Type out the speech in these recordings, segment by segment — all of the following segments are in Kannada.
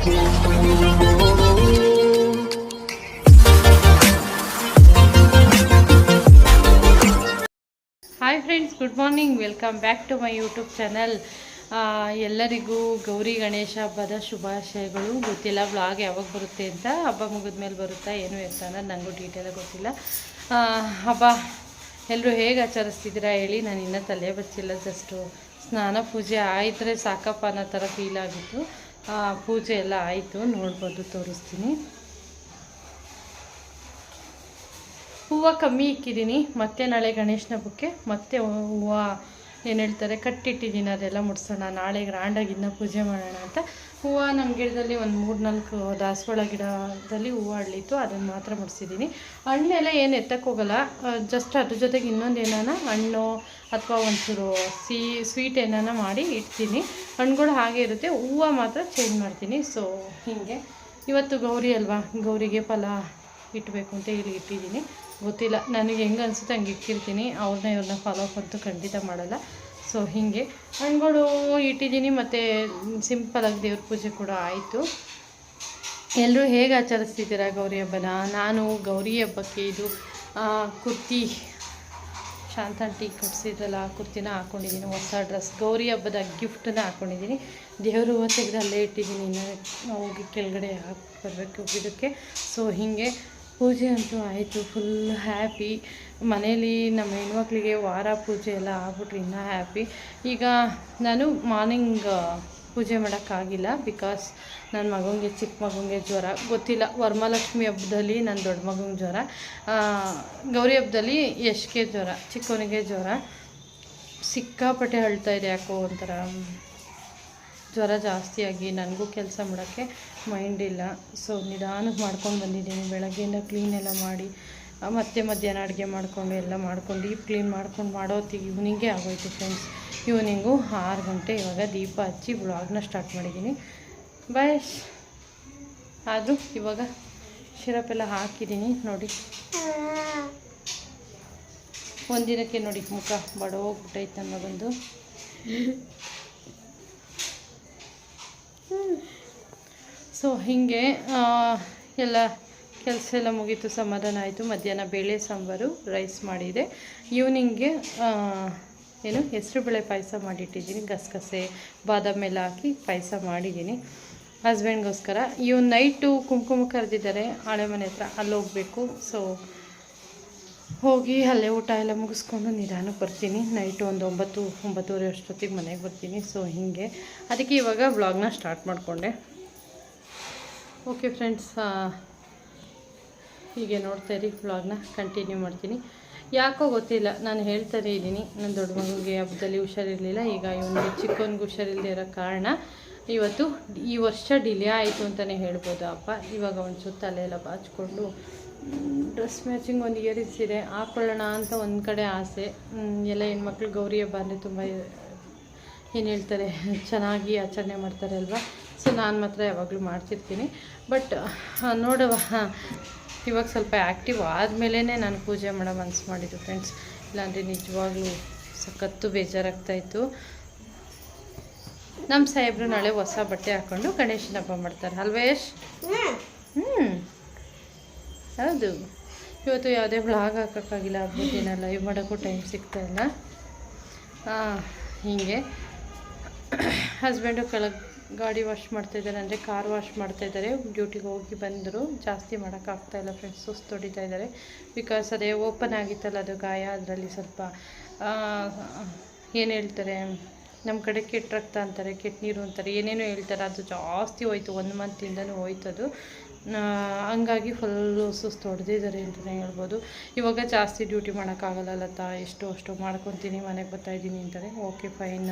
Hi friends good morning welcome back to my YouTube channel ಎಲ್ಲರಿಗೂ ಗೌರಿ, ಗಣೇಶ, ಹಬ್ಬದ ಶುಭಾಶಯಗಳು. ಗೊತ್ತಿಲ್ಲ ಬ್ಲಾಗ್ ಯಾವಾಗ ಬರುತ್ತೆ ಅಂತ. ಹಬ್ಬ ಮುಗಿದ ಮೇಲೆ ಬರುತ್ತಾ ಏನು ಎತ್ತ ಅನ್ನೋದು ನನಗೂ ಡೀಟೇಲಾಗಿ ಗೊತ್ತಿಲ್ಲ. ಹಬ್ಬ ಎಲ್ಲರೂ ಹೇಗೆ ಆಚರಿಸ್ತಿದ್ದೀರಾ ಹೇಳಿ ನಾನು ಇನ್ನೂ ತಲೆ ಬಚ್ಚಿಲ್ಲ ಜಸ್ಟು ಸ್ನಾನ ಪೂಜೆ ಆಯಿದ್ರೆ ಸಾಕಪ್ಪ ಅನ್ನೋ ಥರ ಫೀಲ್ ಆಗಿತ್ತು. ಪೂಜೆ ಎಲ್ಲ ಆಯಿತು ನೋಡ್ಬೋದು ತೋರಿಸ್ತೀನಿ. ಹೂವು ಕಮ್ಮಿ ಇಕ್ಕಿದ್ದೀನಿ ಮತ್ತೆ ನಾಳೆ ಗಣೇಶನ ಹಬ್ಬಕ್ಕೆ ಮತ್ತೆ ಹೂವು ಏನು ಹೇಳ್ತಾರೆ ಕಟ್ಟಿಟ್ಟಿದ್ದೀನಿ ಅದೆಲ್ಲ ಮುಡ್ಸೋಣ, ನಾಳೆ ಗ್ರ್ಯಾಂಡಾಗಿ ಇನ್ನೂ ಪೂಜೆ ಮಾಡೋಣ ಅಂತ. ಹೂವು ನಮ್ಮ ಗಿಡದಲ್ಲಿ ಒಂದು ಮೂರು ನಾಲ್ಕು ದಾಸವಾಳ ಗಿಡದಲ್ಲಿ ಹೂವು ಅರಳಿತ್ತು ಅದನ್ನು ಮಾತ್ರ ಮುಡಿಸಿದ್ದೀನಿ ಹಣ್ಣೆಲ್ಲ ಏನು ಎತ್ತಕ್ಕೆ ಹೋಗಲ್ಲ ಜಸ್ಟ್ ಅದ್ರ ಜೊತೆಗೆ ಇನ್ನೊಂದು ಏನಾನ, ಹಣ್ಣು ಅಥವಾ ಒಂಚೂರು ಸಿಹಿ ಸ್ವೀಟ್ ಏನಾನ ಮಾಡಿ ಇಡ್ತೀನಿ. ಹಣ್ಣುಗಳು ಹಾಗೆ ಇರುತ್ತೆ, ಹೂವು ಮಾತ್ರ ಚೇಂಜ್ ಮಾಡ್ತೀನಿ. ಸೊ ಹೀಗೆ. ಇವತ್ತು ಗೌರಿ ಅಲ್ವಾ, ಗೌರಿಗೆ ಫಲ ಇಟ್ಟಬೇಕು ಅಂತ ಇಲ್ಲಿ ಇಟ್ಟಿದ್ದೀನಿ ಗೊತ್ತಿಲ್ಲ. ನನಗೆ ಹೆಂಗೆ ಅನಿಸುತ್ತೆ ಹಂಗೆ ಇಟ್ಟಿರ್ತೀನಿ ಅವ್ರನ್ನ ಇವ್ರನ್ನ ಫಾಲೋ ಅಪ್ ಅಂತೂ ಖಂಡಿತ ಮಾಡಲ್ಲ. ಸೊ ಹೀಗೆ. ಹಣ್ಗಳು ಇಟ್ಟಿದ್ದೀನಿ. ಮತ್ತು ಸಿಂಪಲಾಗಿ ದೇವ್ರ ಪೂಜೆ ಕೂಡ ಆಯಿತು. ಎಲ್ಲರೂ ಹೇಗೆ ಆಚರಿಸ್ತಿದ್ದೀರಾ ಗೌರಿ ಹಬ್ಬನ? ನಾನು ಗೌರಿ ಹಬ್ಬಕ್ಕೆ ಇದು ಕುರ್ತಿ ಶಾಂತಾಂಟಿ ಕೊಡಿಸಿದ್ರಲ್ಲ, ಆ ಕುರ್ತಿನ ಹಾಕ್ಕೊಂಡಿದ್ದೀನಿ ಹೊಸ ಡ್ರೆಸ್ ಗೌರಿ ಹಬ್ಬದ ಗಿಫ್ಟನ್ನ ಹಾಕ್ಕೊಂಡಿದ್ದೀನಿ ದೇವರು ತೆಗೆದು ಅಲ್ಲೇ ಇಟ್ಟಿದ್ದೀನಿ ಹೋಗಿ ಕೆಳಗಡೆ ಹಾಕಿ ಬರಬೇಕು ಇದಕ್ಕೆ. ಸೊ ಹೀಗೆ. ಪೂಜೆ ಅಂತೂ ಆಯಿತು ಫುಲ್ ಹ್ಯಾಪಿ ಮನೇಲಿ ನಮ್ಮ ಹೆಣ್ಮಕ್ಳಿಗೆ ವಾರ ಪೂಜೆ ಎಲ್ಲ ಆಗ್ಬಿಟ್ರೆ ಇನ್ನೂ ಹ್ಯಾಪಿ ಈಗ ನಾನು ಮಾರ್ನಿಂಗ್ ಪೂಜೆ ಮಾಡೋಕ್ಕಾಗಿಲ್ಲ ಬಿಕಾಸ್ ನನ್ನ ಮಗನಿಗೆ ಚಿಕ್ಕ ಮಗನಿಗೆ ಜ್ವರ. ಗೊತ್ತಿಲ್ಲ ವರಮಹಾಲಕ್ಷ್ಮಿ ಹಬ್ಬದಲ್ಲಿ ನನ್ನ ದೊಡ್ಡ ಮಗನಿಗೆ ಜ್ವರ. ಗೌರಿ ಹಬ್ಬದಲ್ಲಿ ಯಶ್ಗೆ ಜ್ವರ, ಚಿಕ್ಕವನಿಗೆ ಜ್ವರ. ಸಿಕ್ಕಾಪಟ್ಟೆ ಅಳ್ತಾ ಇದೆ ಯಾಕೋ ಒಂಥರ. ಜ್ವರ ಜಾಸ್ತಿಯಾಗಿ ನನಗೂ ಕೆಲಸ ಮಾಡೋಕ್ಕೆ ಮೈಂಡ್ ಇಲ್ಲ. ಸೊ ನಿಧಾನಕ್ಕೆ ಮಾಡ್ಕೊಂಡು ಬಂದಿದ್ದೀನಿ. ಬೆಳಗ್ಗೆಯಿಂದ ಕ್ಲೀನ್ ಎಲ್ಲ ಮಾಡಿ ಮತ್ತೆ ಮಧ್ಯಾಹ್ನ ಅಡುಗೆ ಮಾಡಿಕೊಂಡು ಎಲ್ಲ ಮಾಡ್ಕೊಂಡು ಡೀಪ್ ಕ್ಲೀನ್ ಮಾಡ್ಕೊಂಡು ಮಾಡೋತ್ತಿಗೆ ಈವ್ನಿಂಗೇ ಆಗೋಯ್ತು ಫ್ರೆಂಡ್ಸ್ ಇವ್ನಿಂಗು ಆರು ಗಂಟೆ ಇವಾಗ ದೀಪ ಹಚ್ಚಿ ಬ್ಲಾಗ್ನ ಸ್ಟಾರ್ಟ್ ಮಾಡಿದ್ದೀನಿ. ಬಸ್ ಆದರೂ ಇವಾಗ ಶಿರಪ್ ಎಲ್ಲ ಹಾಕಿದ್ದೀನಿ. ನೋಡಿ. ಒಂದಿನಕ್ಕೆ ನೋಡಿ, ಮುಖ ಬಡೋಗ್ಬಿಟ್ಟೈತೆ ಅನ್ನೋ ಬಂದು ಸೊ, ಹೀಗೆ ಎಲ್ಲ ಕೆಲಸ ಎಲ್ಲ ಮುಗೀತು, ಸಮಾಧಾನ ಆಯಿತು. ಮಧ್ಯಾಹ್ನ ಬೇಳೆ, ಸಾಂಬಾರು, ರೈಸ್ ಮಾಡಿದೆ. ಈವ್ನಿಂಗ್ಗೆ ಏನು, ಹೆಸರುಬೇಳೆ ಪಾಯಸ ಮಾಡಿಟ್ಟಿದ್ದೀನಿ. ಗಸಗಸೆ, ಬಾದಾಮಿ ಎಲ್ಲ ಹಾಕಿ ಪಾಯಸ ಮಾಡಿದ್ದೀನಿ. ಹಸ್ಬೆಂಡ್ಗೋಸ್ಕರ ಇವ್ ನೈಟು ಕುಂಕುಮ ಕರೆದಿದ್ದಾರೆ. ಹಳೆ ಮನೆ ಹತ್ರ ಅಲ್ಲಿ ಹೋಗಬೇಕು. ಸೊ, ಹೋಗಿ ಅಲ್ಲೇ ಊಟ ಎಲ್ಲ ಮುಗಿಸ್ಕೊಂಡು ನಿಧಾನಕ್ಕೆ ಬರ್ತೀನಿ. ನೈಟು ಒಂದು ಒಂಬತ್ತು, ಒಂಬತ್ತುವರೆ ಅಷ್ಟೊತ್ತಿಗೆ ಮನೆಗೆ ಬರ್ತೀನಿ. ಸೊ, ಹೀಗೆ. ಅದಕ್ಕೆ ಇವಾಗ ವ್ಲಾಗ್ನ ಸ್ಟಾರ್ಟ್ ಮಾಡಿಕೊಂಡೆ. ಓಕೆ ಫ್ರೆಂಡ್ಸ್ ಹೀಗೆ ನೋಡ್ತಾ ಇರಿ ಬ್ಲಾಗ್ನ ಕಂಟಿನ್ಯೂ ಮಾಡ್ತೀನಿ. ಯಾಕೋ ಗೊತ್ತಿಲ್ಲ, ನಾನು ಹೇಳ್ತಾನೇ ಇದ್ದೀನಿ. ನನ್ನ ದೊಡ್ಡ ಮಗುಗೆ ಹಬ್ಬದಲ್ಲಿ ಹುಷಾರಿರಲಿಲ್ಲ, ಈಗ ಇವನಿಗೆ ಚಿಕ್ಕವನಿಗೆ ಹುಷಾರಿಲ್ಲದೆ ಇರೋ ಕಾರಣ ಇವತ್ತು ಈ ವರ್ಷ ಡಿಲೇ ಆಯಿತು ಅಂತಲೇ ಹೇಳ್ಬೋದು ಅಪ್ಪ. ಇವಾಗ ಒಂದು ತಲೆ ಎಲ್ಲ ಬಾಚ್ಕೊಂಡು ಡ್ರೆಸ್ ಮ್ಯಾಚಿಂಗ್ ಒಂದು ಇಯರಿಂಗ್ಸ್ ಇದೆ ಹಾಕ್ಕೊಳ್ಳೋಣ ಅಂತ ಒಂದು ಕಡೆ ಆಸೆ. ಎಲ್ಲ ಹೆಣ್ಮಕ್ಳು ಗೌರಿ ಹಬ್ಬ ಅಂದರೆ ತುಂಬ ಏನು ಹೇಳ್ತಾರೆ, ಚೆನ್ನಾಗಿ ಆಚರಣೆ ಮಾಡ್ತಾರೆ ಅಲ್ವಾ? ಸೊ ನಾನು ಮಾತ್ರ ಯಾವಾಗಲೂ ಮಾಡ್ತಿರ್ತೀನಿ. ಬಟ್ ನೋಡುವ. ಇವಾಗ ಸ್ವಲ್ಪ ಆ್ಯಕ್ಟಿವ್ ಆದಮೇಲೇ ನಾನು ಪೂಜೆ ಮಾಡೋ ಮನಸ್ಸು ಮಾಡಿದ್ದು ಫ್ರೆಂಡ್ಸ್ ಇಲ್ಲಾಂದರೆ ನಿಜವಾಗ್ಲೂ ಸಖತ್ತು ಬೇಜಾರಾಗ್ತಾಯಿತ್ತು ನಮ್ಮ ಸಾಹೇಬರು ನಾಳೆ ಹೊಸ ಬಟ್ಟೆ ಹಾಕ್ಕೊಂಡು ಗಣೇಶನ ಹಬ್ಬ ಮಾಡ್ತಾರೆ. ಅಲ್ವೇಶ್ ಹ್ಞೂ ಹೌದು. ಇವತ್ತು ಯಾವುದೇ ಬ್ಲಾಗ್ ಹಾಕೋಕ್ಕಾಗಿಲ್ಲ. ಹಬ್ಬದಿನ ಲೈವ್ ಮಾಡೋಕ್ಕೂ ಟೈಮ್ ಸಿಗ್ತಾ ಇಲ್ಲ. ಆ, ಹೀಗೆ. ಹಸ್ಬೆಂಡು ಕೆಳಗೆ ಗಾಡಿ ವಾಶ್ ಮಾಡ್ತಾಯಿದ್ದಾರೆ ಅಂದರೆ ಕಾರ್ ವಾಶ್ ಮಾಡ್ತಾಯಿದ್ದಾರೆ ಡ್ಯೂಟಿಗೆ ಹೋಗಿ ಬಂದರು. ಜಾಸ್ತಿ ಮಾಡೋಕ್ಕಾಗ್ತಾಯಿಲ್ಲ ಫ್ರೆಂಡ್ಸ್ ಸುಸ್ತು ಹೊಡಿತಾ ಇದ್ದಾರೆ. ಬಿಕಾಸ್ ಅದೇ ಓಪನ್ ಆಗಿತ್ತಲ್ಲ, ಅದು ಗಾಯ. ಅದರಲ್ಲಿ ಸ್ವಲ್ಪ ಏನು ಹೇಳ್ತಾರೆ ನಮ್ಮ ಕಡೆ ಕೆಟ್ಟ ರಕ್ತ ಅಂತಾರೆ, ಕೆಟ್ಟ ನೀರು ಅಂತಾರೆ, ಏನೇನೋ ಹೇಳ್ತಾರೆ. ಅದು ಜಾಸ್ತಿ ಹೋಯ್ತು, ಒಂದು ಮಂತಿಂದನೂ ಹೋಯ್ತು ಅದು ಹಂಗಾಗಿ ಫುಲ್ಲು ಸುಸ್ತು ಹೊಡೆದಿದ್ದಾರೆ ಅಂತಲೇ ಹೇಳ್ಬೋದು. ಇವಾಗ ಜಾಸ್ತಿ ಡ್ಯೂಟಿ ಮಾಡೋಕ್ಕಾಗಲ್ಲ ತಾ ಎಷ್ಟು ಅಷ್ಟು ಮಾಡ್ಕೊತೀನಿ, ಮನೆಗೆ ಬರ್ತಾ ಇದ್ದೀನಿ ಅಂತಾರೆ ಓಕೆ ಫೈನ್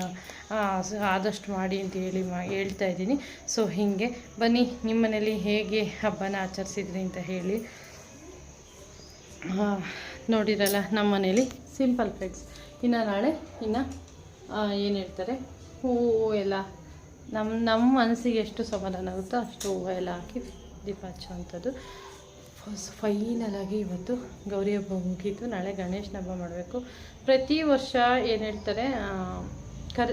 ಆದಷ್ಟು ಮಾಡಿ ಅಂತ ಹೇಳಿ ಮಾ, ಹೇಳ್ತಾ ಇದ್ದೀನಿ. ಸೊ ಹೀಗೆ, ಬನ್ನಿ ನಿಮ್ಮ ಮನೇಲಿ ಹೇಗೆ ಹಬ್ಬನ ಆಚರಿಸಿದ್ರಿ ಅಂತ ಹೇಳಿ. ನೋಡಿರಲ್ಲ ನಮ್ಮ ಮನೇಲಿ ಸಿಂಪಲ್ ಫ್ರೆಂಡ್ಸ್ ಇನ್ನು ನಾಳೆ, ಇನ್ನು ಏನು ಹೇಳ್ತಾರೆ? ಹೂವು ಎಲ್ಲ ನಮ್ಮ ನಮ್ಮ ಮನಸ್ಸಿಗೆ ಎಷ್ಟು ಸಮಾಧಾನ ಆಗುತ್ತೋ ಅಷ್ಟು ಹೂವು ಎಲ್ಲ ಹಾಕಿ ದೀಪ ಹಚ್ಚುವಂಥದ್ದು ಫಸ್ಟ್ ಫೈನಲಾಗಿ ಇವತ್ತು ಗೌರಿ ಹಬ್ಬ ಮುಗೀತು. ನಾಳೆ ಗಣೇಶನ ಹಬ್ಬ ಮಾಡಬೇಕು. ಪ್ರತಿ ವರ್ಷ ಏನು ಹೇಳ್ತಾರೆ ಕರ್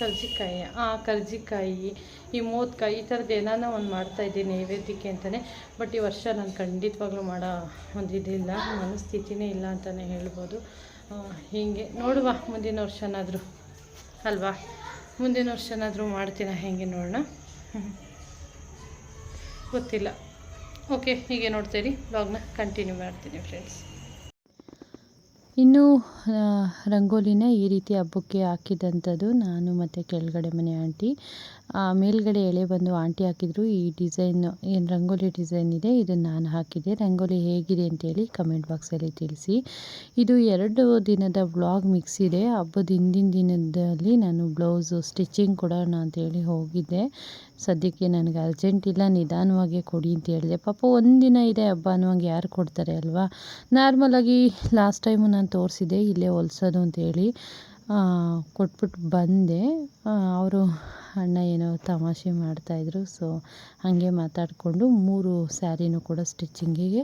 ಕರ್ಜಿಕಾಯಿ, ಆ ಕರ್ಜಿಕಾಯಿ, ಈ ಮೋದ್ಕಾಯಿ, ಈ ಥರದ್ದು ಏನಾನ ಒಂದು ಮಾಡ್ತಾಯಿದ್ದೀನಿ ನೈವೇದ್ಯಕ್ಕೆ ಅಂತಲೇ ಬಟ್ ಈ ವರ್ಷ ನಾನು ಖಂಡಿತವಾಗ್ಲೂ ಮಾಡೋ ಒಂದು ಇದಿಲ್ಲ. ಮನಸ್ಥಿತಿನೇ ಇಲ್ಲ ಅಂತಲೇ ಹೇಳ್ಬೋದು. ಹೀಗೆ ನೋಡುವ ಮುಂದಿನ ವರ್ಷನಾದರೂ. ಅಲ್ವಾ? ಮುಂದಿನ ವರ್ಷನಾದರೂ ಮಾಡ್ತೀನ ಹೇಗೆ ನೋಡೋಣ. ಗೊತ್ತಿಲ್ಲ. ಓಕೆ ಹೀಗೆ ನೋಡ್ತೀರಿ. ಬ್ಲಾಗ್ನ ಕಂಟಿನ್ಯೂ ಮಾಡ್ತೀನಿ ಫ್ರೆಂಡ್ಸ್ ಇನ್ನು ರಂಗೋಲಿನ ಈ ರೀತಿ ಹಬ್ಬಕ್ಕೆ ಹಾಕಿದಂಥದ್ದು ನಾನು ಮತ್ತು ಕೆಳಗಡೆ ಮನೆ ಆಂಟಿ. ಮೇಲ್ಗಡೆ ಎಳೆ ಬಂದು ಆಂಟಿ ಹಾಕಿದ್ರು. ಈ ಡಿಸೈನ್ ಏನು ರಂಗೋಲಿ ಡಿಸೈನ್ ಇದೆ. ಇದು ನಾನು ಹಾಕಿದ್ದೆ. ರಂಗೋಲಿ ಹೇಗಿದೆ ಅಂತೇಳಿ ಕಮೆಂಟ್ ಬಾಕ್ಸಲ್ಲಿ ತಿಳಿಸಿ. ಇದು ಎರಡು ದಿನದ ವ್ಲಾಗ್ ಮಿಕ್ಸ್ ಇದೆ. ಹಬ್ಬದ ಹಿಂದಿನ ದಿನದಲ್ಲಿ ನಾನು ಬ್ಲೌಸು ಸ್ಟಿಚಿಂಗ್ ಕೊಡೋಣ ಅಂತೇಳಿ ಹೋಗಿದ್ದೆ. ಸದ್ಯಕ್ಕೆ ನನಗೆ ಅರ್ಜೆಂಟ್ ಇಲ್ಲ, ನಿಧಾನವಾಗಿ ಕೊಡಿ ಅಂತ ಹೇಳಿದೆ. ಪಾಪ ಒಂದಿನ ಇದೆ ಹಬ್ಬ ಅನ್ನುವಂಗೆ ಯಾರು ಕೊಡ್ತಾರೆ ಅಲ್ವಾ? ನಾರ್ಮಲಾಗಿ ಲಾಸ್ಟ್ ಟೈಮು ನಾನು ತೋರಿಸಿದೆ ಇಲ್ಲೇ ಹೊಲ್ಸೋದು ಅಂತೇಳಿ ಕೊಟ್ಬಿಟ್ಟು ಬಂದೆ. ಅವರು ಅಣ್ಣ ಏನೋ ತಮಾಷೆ ಮಾಡ್ತಾಯಿದ್ರು ಸೊ ಹಾಗೆ ಮಾತಾಡಿಕೊಂಡು ಮೂರು ಸ್ಯಾರಿನೂ ಕೂಡ ಸ್ಟಿಚ್ಚಿಂಗಿಗೆ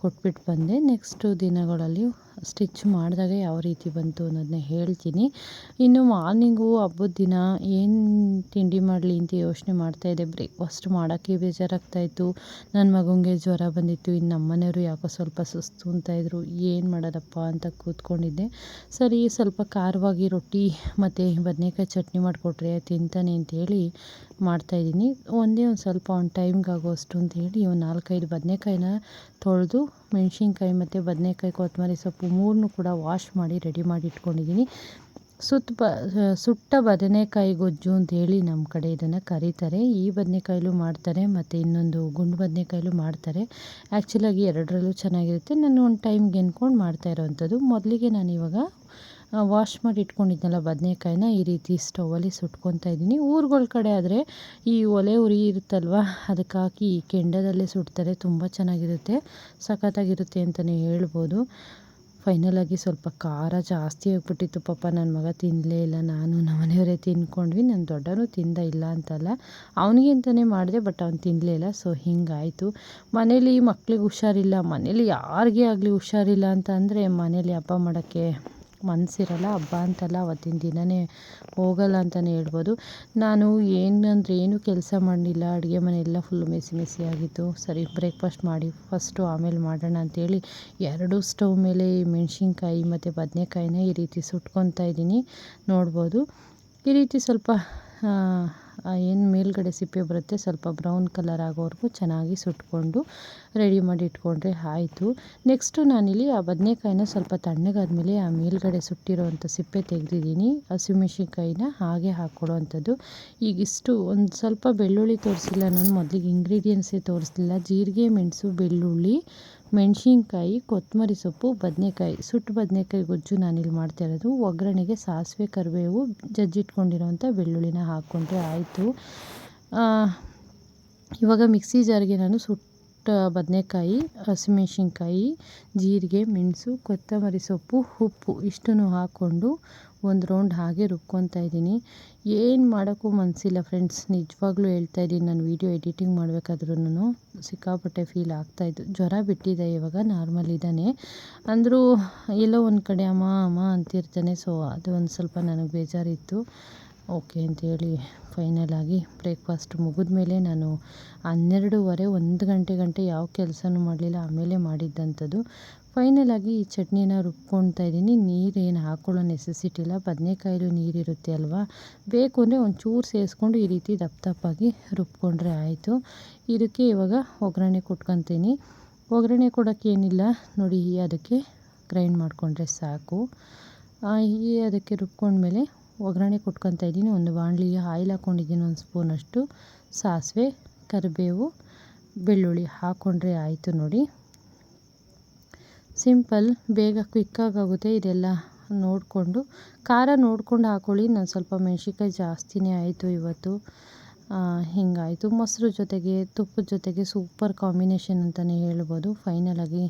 ಕೊಟ್ಬಿಟ್ಟು ಬಂದೆ. ನೆಕ್ಸ್ಟು ದಿನಗಳಲ್ಲಿ ಸ್ಟಿಚ್ ಮಾಡಿದಾಗ ಯಾವ ರೀತಿ ಬಂತು ಅನ್ನೋದನ್ನ ಹೇಳ್ತೀನಿ. ಇನ್ನು ಮಾರ್ನಿಂಗು ಹಬ್ಬದ ದಿನ ಏನು ತಿಂಡಿ ಮಾಡಲಿ ಅಂತ ಯೋಚನೆ ಮಾಡ್ತಾಯಿದ್ದೆ ಬ್ರೇಕ್ಫಾಸ್ಟ್ ಮಾಡೋಕ್ಕೆ ಬೇಜಾರಾಗ್ತಾಯಿತ್ತು. ನನ್ನ ಮಗನಿಗೆ ಜ್ವರ ಬಂದಿತ್ತು. ಇನ್ನು ನಮ್ಮನೆಯವರು ಯಾಕೋ ಸ್ವಲ್ಪ ಸುಸ್ತು ಅಂತ ಇದ್ದರು ಏನು ಮಾಡೋದಪ್ಪ ಅಂತ ಕೂತ್ಕೊಂಡಿದ್ದೆ. ಸರಿ, ಸ್ವಲ್ಪ ಖಾರವಾಗಿ ರೊಟ್ಟಿ ಮತ್ತು ಬದನೇಕಾಯಿ ಚಟ್ನಿ ಮಾಡಿಕೊಟ್ರೆ ತಿಂತಾನೆ ಅಂತೇಳಿ ಮಾಡ್ತಾಯಿದ್ದೀನಿ. ಒಂದೇ ಒಂದು ಸ್ವಲ್ಪ ಒಂದು ಟೈಮ್ಗೆ ಆಗೋಷ್ಟು ಅಂತೇಳಿ ಒಂದು ನಾಲ್ಕೈದು ಬದನೇಕಾಯಿನ ತೊಳೆದು ಮೆಣಸಿನ್ಕಾಯಿ ಮತ್ತು ಬದನೇಕಾಯಿ ಕೊತ್ತಂಬರಿ ಸೊಪ್ಪು ಮೂರನ್ನು ಕೂಡ ವಾಶ್ ಮಾಡಿ ರೆಡಿ ಮಾಡಿ ಇಟ್ಕೊಂಡಿದ್ದೀನಿ. ಸುತ್ತ ಬ, ಸುಟ್ಟ ಬದನೆಕಾಯಿ ಗೊಜ್ಜು ಅಂತೇಳಿ ನಮ್ಮ ಕಡೆ ಇದನ್ನು ಕರೀತಾರೆ. ಈ ಬದನೆಕಾಯಲ್ಲೂ ಮಾಡ್ತಾರೆ ಮತ್ತು ಇನ್ನೊಂದು ಗುಂಡು ಬದನೆಕಾಯಲ್ಲೂ ಮಾಡ್ತಾರೆ. ಆ್ಯಕ್ಚುಲಾಗಿ ಎರಡರಲ್ಲೂ ಚೆನ್ನಾಗಿರುತ್ತೆ. ನಾನು ಒಂದು ಟೈಮ್ಗೆ ಎನ್ಕೊಂಡು ಮಾಡ್ತಾ ಇರೋವಂಥದ್ದು ಮೊದಲಿಗೆ ನಾನು ಇವಾಗ ವಾಶ್ ಮಾಡಿ ಇಟ್ಕೊಂಡಿದ್ನಲ್ಲ ಬದನೇಕಾಯಿನ, ಈ ರೀತಿ ಸ್ಟೌವಲ್ಲಿ ಸುಟ್ಕೊತಾ ಇದ್ದೀನಿ. ಊರುಗಳ ಕಡೆ ಆದರೆ ಈ ಒಲೆ ಉರಿ ಇರುತ್ತಲ್ವ ಅದಕ್ಕೆ ಹಾಕಿ ಈ ಕೆಂಡದಲ್ಲೇ ಸುಡ್ತಾರೆ ತುಂಬ ಚೆನ್ನಾಗಿರುತ್ತೆ, ಸಖತ್ತಾಗಿರುತ್ತೆ ಅಂತಲೇ ಹೇಳ್ಬೋದು. ಫೈನಲಾಗಿ ಸ್ವಲ್ಪ ಖಾರ ಜಾಸ್ತಿ ಆಗಿಬಿಟ್ಟಿತ್ತು ಪಾಪ ನನ್ನ ಮಗ ತಿನ್ನಲೇ ಇಲ್ಲ, ನಾನು ನಮ್ಮನೆಯವರೇ ತಿಂದ್ಕೊಂಡ್ವಿ ನನ್ನ ದೊಡ್ಡವನು ತಿಂದ ಇಲ್ಲ ಅಂತಲ್ಲ. ಅವನಿಗೆ ಅಂತಲೇ ಮಾಡಿದೆ ಬಟ್ ಅವ್ನು ತಿನ್ನಲೇ ಇಲ್ಲ ಸೊ ಹಿಂಗಾಯಿತು. ಮನೇಲಿ ಮಕ್ಳಿಗೆ ಹುಷಾರಿಲ್ಲ, ಮನೇಲಿ ಯಾರಿಗೇ ಆಗಲಿ ಹುಷಾರಿಲ್ಲ ಅಂತ ಅಂದರೆ ಮನೇಲಿ ಹಬ್ಬ ಮಾಡೋಕ್ಕೆ ಮನಸ್ಸಿರಲ್ಲ ಹಬ್ಬ ಅಂತಲ್ಲ, ಅವತ್ತಿನ ದಿನವೇ ಹೋಗಲ್ಲ ಅಂತಲೇ ಹೇಳ್ಬೋದು. ನಾನು ಏನಂದರೆ, ಏನೂ ಕೆಲಸ ಮಾಡಲಿಲ್ಲ, ಅಡುಗೆ ಮನೆಯೆಲ್ಲ ಫುಲ್ ಮೆಸಿ ಮೆಸಿಯಾಗಿತ್ತು ಸರಿ ಬ್ರೇಕ್ಫಾಸ್ಟ್ ಮಾಡಿ ಫಸ್ಟು ಆಮೇಲೆ ಮಾಡೋಣ ಅಂತೇಳಿ ಎರಡು ಸ್ಟವ್ ಮೇಲೆ ಮೆಣಸಿನ್ಕಾಯಿ ಮತ್ತು ಬದನೇಕಾಯಿನ ಈ ರೀತಿ ಸುಟ್ಕೊತಾ ಇದ್ದೀನಿ. ನೋಡ್ಬೋದು. ಈ ರೀತಿ ಸ್ವಲ್ಪ ಏನು ಮೇಲುಗಡೆ ಸಿಪ್ಪೆ ಬರುತ್ತೆ ಸ್ವಲ್ಪ ಬ್ರೌನ್ ಕಲರ್ ಆಗೋವರೆಗೂ ಚೆನ್ನಾಗಿ ಸುಟ್ಕೊಂಡು ರೆಡಿ ಮಾಡಿ ಇಟ್ಕೊಂಡ್ರೆ ಆಯಿತು. ನೆಕ್ಸ್ಟು ನಾನಿಲ್ಲಿ ಆ ಬದನೇಕಾಯಿನ ಸ್ವಲ್ಪ ತಣ್ಣಗಾದ್ಮೇಲೆ ಆ ಮೇಲುಗಡೆ ಸುಟ್ಟಿರೋವಂಥ ಸಿಪ್ಪೆ ತೆಗೆದಿದ್ದೀನಿ. ಹಸಿಮೆಣ್ಸಿನ್ಕಾಯಿನ ಹಾಗೆ ಹಾಕ್ಕೊಡೋವಂಥದ್ದು ಈಗ ಇಷ್ಟು ಒಂದು ಸ್ವಲ್ಪ ಬೆಳ್ಳುಳ್ಳಿ ತೋರಿಸಿಲ್ಲ ನಾನು, ಮೊದಲಿಗೆ ಇಂಗ್ರೀಡಿಯೆಂಟ್ಸೇ ತೋರಿಸ್ಲಿಲ್ಲ. ಜೀರಿಗೆ, ಮೆಣಸು, ಬೆಳ್ಳುಳ್ಳಿ ಮೆಣಸಿನ್ಕಾಯಿ, ಕೊತ್ತಂಬರಿ ಸೊಪ್ಪು, ಬದನೇಕಾಯಿ. ಸುಟ್ಟ ಬದನೇಕಾಯಿ ಗೊಜ್ಜು ನಾನಿಲ್ಲಿ ಮಾಡ್ತಾ ಇರೋದು. ಒಗ್ಗರಣೆಗೆ ಸಾಸಿವೆ, ಕರಿಬೇವು, ಜಜ್ಜಿಟ್ಕೊಂಡಿರೋಂಥ ಬೆಳ್ಳುಳ್ಳಿನ ಹಾಕ್ಕೊಂಡ್ರೆ ಆಯಿತು. ಇವಾಗ ಮಿಕ್ಸಿ ಜಾರ್ಗೆ ನಾನು ಸುಟ್ಟ ಬದನೇಕಾಯಿ, ಹಸಿಮೆಣ್ಸಿನ್ಕಾಯಿ, ಜೀರಿಗೆ, ಮೆಣಸು, ಕೊತ್ತಂಬರಿ ಸೊಪ್ಪು, ಉಪ್ಪು ಇಷ್ಟನ್ನು ಹಾಕ್ಕೊಂಡು ಒಂದು ರೌಂಡ್ ಹಾಗೆ ರುಬ್ಕೊತಾ ಇದ್ದೀನಿ. ಏನು ಮಾಡೋಕ್ಕೂ ಮನಸ್ಸಿಲ್ಲ ಫ್ರೆಂಡ್ಸ್ ನಿಜವಾಗ್ಲೂ ಹೇಳ್ತಾ ಇದ್ದೀನಿ, ನಾನು ವೀಡಿಯೋ ಎಡಿಟಿಂಗ್ ಮಾಡಬೇಕಾದ್ರೂ ಸಿಕ್ಕಾಪಟ್ಟೆ ಫೀಲ್ ಆಗ್ತಾಯಿದ್ದು ಜ್ವರ ಬಿಟ್ಟಿದೆ ಇವಾಗ ನಾರ್ಮಲ್ ಇದ್ದಾನೆ. ಅಂದರೂ ಎಲ್ಲೋ ಒಂದು ಕಡೆ ಅಮ್ಮ ಅಮ್ಮ ಅಂತಿರ್ತಾನೆ. ಸೊ ಅದು ಒಂದು ಸ್ವಲ್ಪ ನನಗೆ ಬೇಜಾರಿತ್ತು. ಓಕೆ ಅಂತೇಳಿ ಫೈನಲಾಗಿ ಬ್ರೇಕ್ಫಾಸ್ಟ್ ಮುಗಿದ್ಮೇಲೆ ನಾನು ಹನ್ನೆರಡೂವರೆ ಒಂದು ಗಂಟೆ ಗಂಟೆ ಯಾವ ಕೆಲಸನೂ ಮಾಡಲಿಲ್ಲ, ಆಮೇಲೆ ಮಾಡಿದ್ದಂಥದ್ದು. ಫೈನಲಾಗಿ ಈ ಚಟ್ನಿನ ರುಬ್ಕೊಳ್ತಾ ಇದ್ದೀನಿ. ನೀರೇನು ಹಾಕ್ಕೊಳ್ಳೋ ನೆಸೆಸಿಟಿ ಇಲ್ಲ. ಬದನೇಕಾಯಲ್ಲೂ ನೀರಿರುತ್ತೆ ಅಲ್ವಾ? ಬೇಕು ಅಂದರೆ ಒಂಚೂರು ಸೇರಿಸ್ಕೊಂಡು ಈ ರೀತಿ ದಪ್ಪ ದಪ್ಪಾಗಿ ರುಬ್ಕೊಂಡ್ರೆ ಆಯಿತು. ಇದಕ್ಕೆ ಇವಾಗ ಒಗ್ಗರಣೆ ಕೊಟ್ಕೊತೀನಿ. ಒಗ್ಗರಣೆ ಕೊಡೋಕ್ಕೇನಿಲ್ಲ. ನೋಡಿ ಅದಕ್ಕೆ ಗ್ರೈಂಡ್ ಮಾಡಿಕೊಂಡ್ರೆ ಸಾಕು. ಈ ಅದಕ್ಕೆ ರುಬ್ಕೊಂಡ್ಮೇಲೆ ಒಗ್ಗರಣೆ ಕೊಟ್ಕೊತಾ ಇದ್ದೀನಿ. ಒಂದು ಬಾಣಲಿಗೆ ಆಯಿಲ್ ಹಾಕ್ಕೊಂಡಿದ್ದೀನಿ, ಒಂದು ಸ್ಪೂನಷ್ಟು ಸಾಸಿವೆ, ಕರಿಬೇವು, ಬೆಳ್ಳುಳ್ಳಿ ಹಾಕ್ಕೊಂಡ್ರೆ ಆಯಿತು ನೋಡಿ. ಸಿಂಪಲ್, ಬೇಗ ಕ್ವಿಕ್ಕಾಗುತ್ತೆ ಇದೆಲ್ಲ ನೋಡಿಕೊಂಡು. ಖಾರ ನೋಡ್ಕೊಂಡು ಹಾಕ್ಕೊಳ್ಳಿ ನಾನು ಸ್ವಲ್ಪ ಮೆಣ್ಸಿನ್ಕಾಯಿ ಜಾಸ್ತಿನೇ ಆಯಿತು ಇವತ್ತು. ಹಿಂಗಾಯಿತು. ಮೊಸರು ಜೊತೆಗೆ, ತುಪ್ಪದ ಜೊತೆಗೆ ಸೂಪರ್ ಕಾಂಬಿನೇಷನ್ ಅಂತಲೇ ಹೇಳ್ಬೋದು. ಫೈನಲಾಗಿ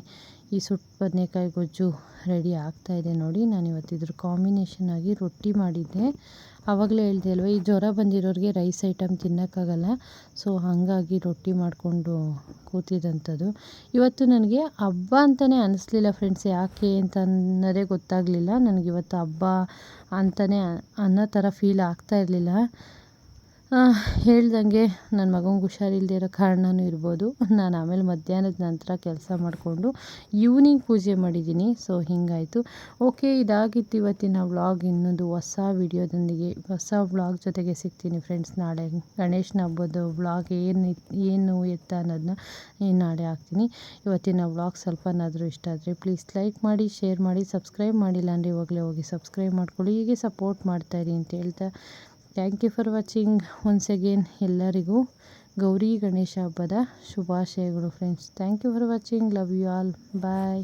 ಈ ಸುಟ್ಟು ಬದನೇಕಾಯಿ ಗೊಜ್ಜು ರೆಡಿ ಆಗ್ತಾ ಇದೆ ನೋಡಿ. ನಾನು ಇವತ್ತು ಇದ್ರ ಕಾಂಬಿನೇಷನ್ ಆಗಿ ರೊಟ್ಟಿ ಮಾಡಿದ್ದೆ. ಆವಾಗಲೇ ಹೇಳ್ದೆ ಅಲ್ವ, ಈ ಜ್ವರ ಬಂದಿರೋರಿಗೆ ರೈಸ್ ಐಟಮ್ ತಿನ್ನೋಕ್ಕಾಗಲ್ಲ. ಸೊ ಹಾಗಾಗಿ ರೊಟ್ಟಿ ಮಾಡಿಕೊಂಡು ಕೂತಿದ್ದಂಥದ್ದು. ಇವತ್ತು ನನಗೆ ಹಬ್ಬ ಅಂತಲೇ ಅನ್ನಿಸ್ಲಿಲ್ಲ ಫ್ರೆಂಡ್ಸ್ ಯಾಕೆ ಅಂತ ಅನ್ನೋದೇ ಗೊತ್ತಾಗಲಿಲ್ಲ. ನನಗಿವತ್ತು ಹಬ್ಬ ಅಂತಲೇ ಅನ್ನೋ ಥರ ಫೀಲ್ ಆಗ್ತಾ ಇರಲಿಲ್ಲ. ಹೇಳ್ದಂಗೆ ನನ್ನ ಮಗಂಗೆ ಹುಷಾರಿಲ್ಲದೆ ಇರೋ ಕಾರಣವೂ ಇರ್ಬೋದು. ನಾನು ಆಮೇಲೆ ಮಧ್ಯಾಹ್ನದ ನಂತರ ಕೆಲಸ ಮಾಡಿಕೊಂಡು ಈವ್ನಿಂಗ್ ಪೂಜೆ ಮಾಡಿದ್ದೀನಿ ಸೊ ಹೀಗಾಯಿತು. ಓಕೆ ಇದಾಗಿತ್ತು ಇವತ್ತಿನ ವ್ಲಾಗ್. ಇನ್ನೊಂದು ಹೊಸ ವಿಡಿಯೋದೊಂದಿಗೆ, ಹೊಸ ವ್ಲಾಗ್ ಜೊತೆಗೆ ಸಿಗ್ತೀನಿ ಫ್ರೆಂಡ್ಸ್ ನಾಳೆ ಗಣೇಶನ ಹಬ್ಬದ ವ್ಲಾಗ್ ಏನು ಏನು ಎತ್ತ ಅನ್ನೋದನ್ನ ನಾಳೆ ಹಾಕ್ತೀನಿ. ಇವತ್ತಿನ ವ್ಲಾಗ್ ಸ್ವಲ್ಪನಾದರೂ ಇಷ್ಟ ಆದರೆ ಪ್ಲೀಸ್ ಲೈಕ್ ಮಾಡಿ ಶೇರ್ ಮಾಡಿ ಸಬ್ಸ್ಕ್ರೈಬ್ ಮಾಡಿಲ್ಲ ಅಂದರೆ ಇವಾಗಲೇ ಹೋಗಿ ಸಬ್ಸ್ಕ್ರೈಬ್ ಮಾಡ್ಕೊಳ್ಳಿ. ಹೀಗೆ ಸಪೋರ್ಟ್ ಮಾಡ್ತಾಯಿರಿ ಅಂತ ಹೇಳ್ತಾ thank you for watching once again ಎಲ್ಲರಿಗೂ ಗೌರಿ ಗಣೇಶ ಹಬ್ಬದ ಶುಭಾಶಯಗಳು friends thank you for watching love you all bye